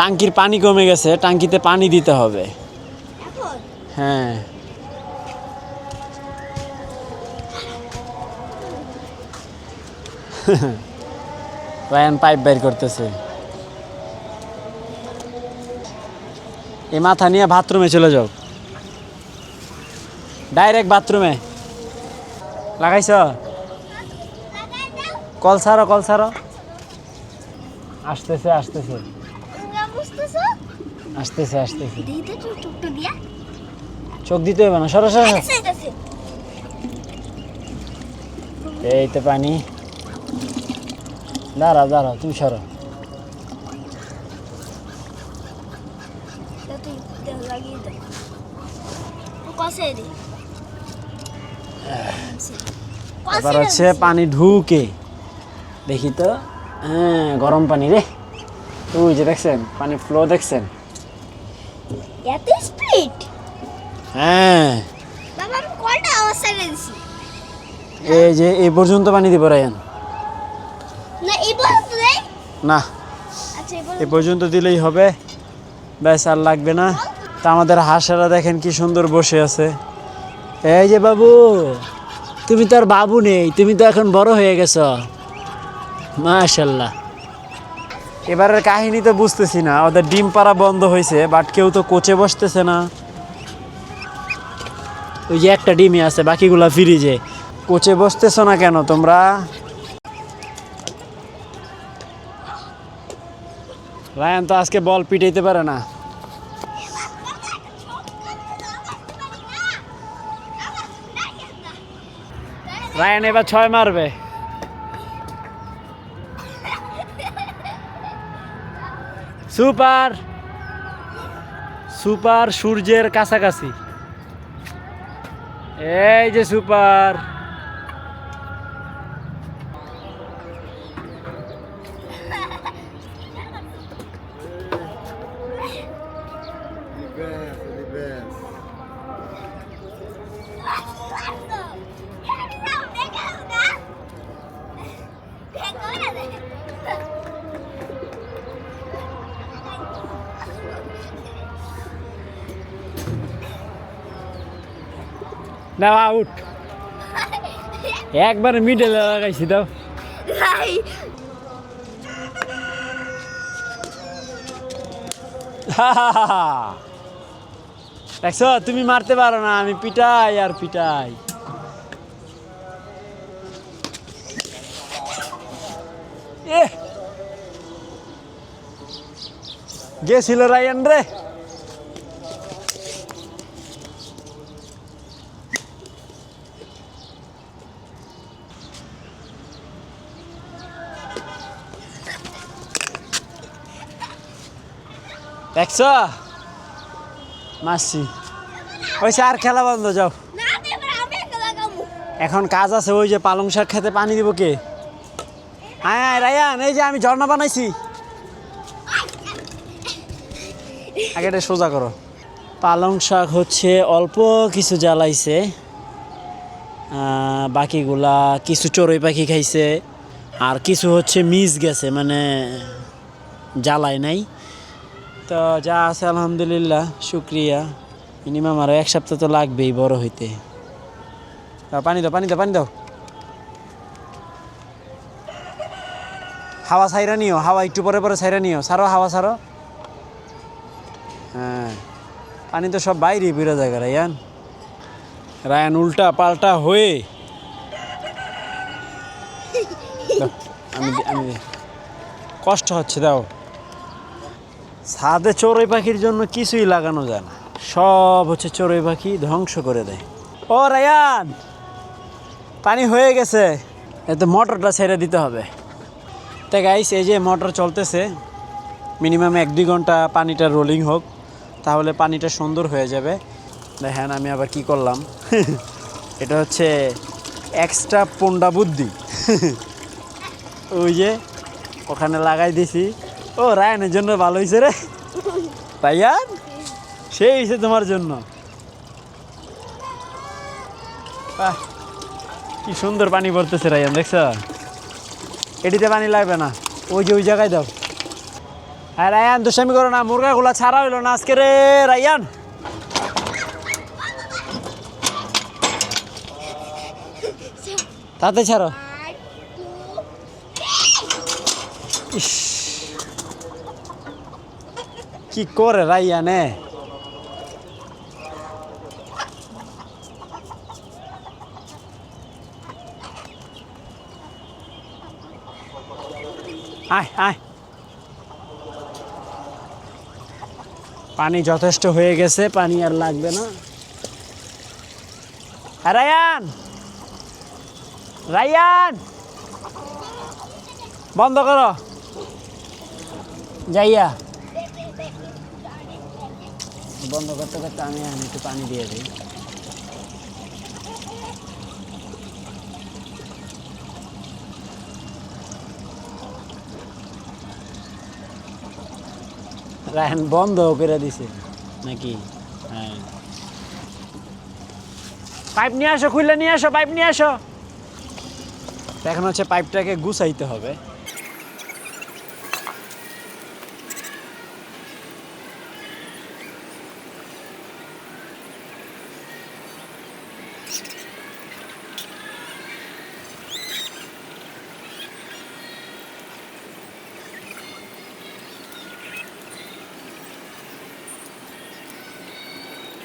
টাঙ্কির পানি কমে গেছে টাঙ্কিতে পানি দিতে হবে। হ্যাঁ। রায়ান পাইপ বের করতেছে। এই মাথা নিয়ে বাথরুমে চলে যাও। ডাইরেক্ট বাথরুমে লাগাইছ? কল সারো কল সারো আসতেছে আসতেছে। আসতেছে আসতেছে। চোখ দিতে হবে না সরো সরো সরো। আছে আছে এই তো পানি। দাঁড়াও দাঁড়াও তুমি সরো। এবার হচ্ছে পানি ঢুকে। দেখি তো। হ্যাঁ গরম পানি রে। ওই যে দেখছেন পানি ফ্লো দেখছেন? এত স্পিড হ্যাঁ। বাবা আমি কলটা অবস্থায় দিছি এই যে এই পর্যন্ত পানি দিব রায়ান। না এই পর্যন্ত না। আচ্ছা এ পর্যন্ত। পর্যন্ত দিলেই হবে। ব্যাস আর লাগবে না। তা আমাদের হাঁসেরা দেখেন কি সুন্দর বসে আছে। এই যে বাবু তুমি তো আর বাবু নেই তুমি তো এখন বড় হয়ে গেছো। মাশাল্লাহ। এবারের কাহিনী তো বুঝতেছি না। ওদের ডিম পাড়া বন্ধ হয়েছে বাট কেউ তো কোচে বসতেছে না। ওই যে একটা ডিমই আছে, বাকিগুলা ফ্রিজে কোচে বসতেছো না কেন তোমরা? রায়ান তো আজকে বল পিটাইতে পারে না। রায়ান এবার ছয় মারবে। সুপার সুপার সূর্যের কাছাকাছি। এই যে সুপার। না আউট একবার মিডলে লাগাইছি দাও। দেখছ তুমি মারতে পারো না আমি পিটাই আর পিটাই। এ গেছিল রায়ান রে। দেখছ? মাসি। ওই আর খেলা বন্ধ যাও। এখন কাজ আছে ওই যে পালং শাক খেতে পানি দিব কে? হ্যাঁ রায়ান এই যে আমি ঝর্ণা বানাইছি। আগে এটা সোজা করো। পালং শাক হচ্ছে অল্প কিছু জ্বালাইছে বাকিগুলা কিছু চড়ুই পাখি খাইছে আর কিছু হচ্ছে মিস গেছে মানে জ্বালায় নাই। তো যা আছে আলহামদুলিল্লাহ, শুক্রিয়া। মিনিমাম আরও এক সপ্তাহ তো লাগবেই বড় হইতে। পানি দাও পানি দাও পানি দাও। হাওয়া ছাইরা নিও, হাওয়া একটু পরে পরে ছাইরা নিও। সারো হাওয়া সারো হ্যাঁ পানি তো সব বাইরে বেরো জায়গা রায়ান। রায়ান উল্টা পাল্টা হয়ে। আমি আমি কষ্ট হচ্ছে, দাও। ছাদে চড়ুই পাখির জন্য কিছুই লাগানো যায় না। সব হচ্ছে চড়ুই পাখি ধ্বংস করে দেয়। ও, রায়ান! পানি হয়ে গেছে। এতে মোটরটা ছেড়ে দিতে হবে। তাই গাইস এই যে মোটর চলতেছে মিনিমাম এক দুই ঘণ্টা পানিটা রোলিং হোক, তাহলে পানিটা সুন্দর হয়ে যাবে। দেখেন আমি আবার কি করলাম। এটা হচ্ছে এক্সট্রা পন্ডা বুদ্ধি। ওই যে ওখানে লাগাই দিছি। ও, রায়ানের জন্য ভালো হয়েছে রে। রায়ান সেই হয়েছে তোমার জন্য। কি সুন্দর পানি পড়তেছে রায়ান, দেখছ? এটিতে পানি লাগবে না। ওই যে ওই জায়গায় দাও। হ্যাঁ রায়ান, দুষ্টামি করো না, মুরগাগুলা ছাড়া হইল না আজকে রে, রায়ান। তাতে ছাড়ো। ইস। কি করে রাইয়ানে আয় আয়। পানি যথেষ্ট হয়ে গেছে পানি আর লাগবে না। হ্যাঁ, রায়ান! রায়ান! বন্ধ করো। যাইয়া। বন্ধ করতে করতে আমি একটু পানি দিয়ে দিই। রায়ন বন্ধ করে দিছে। নাকি? হ্যাঁ। পাইপ নিয়ে আসো খুলে নিয়ে আসো, পাইপ নিয়ে আসো। এখন হচ্ছে পাইপটাকে গুছাইতে হবে।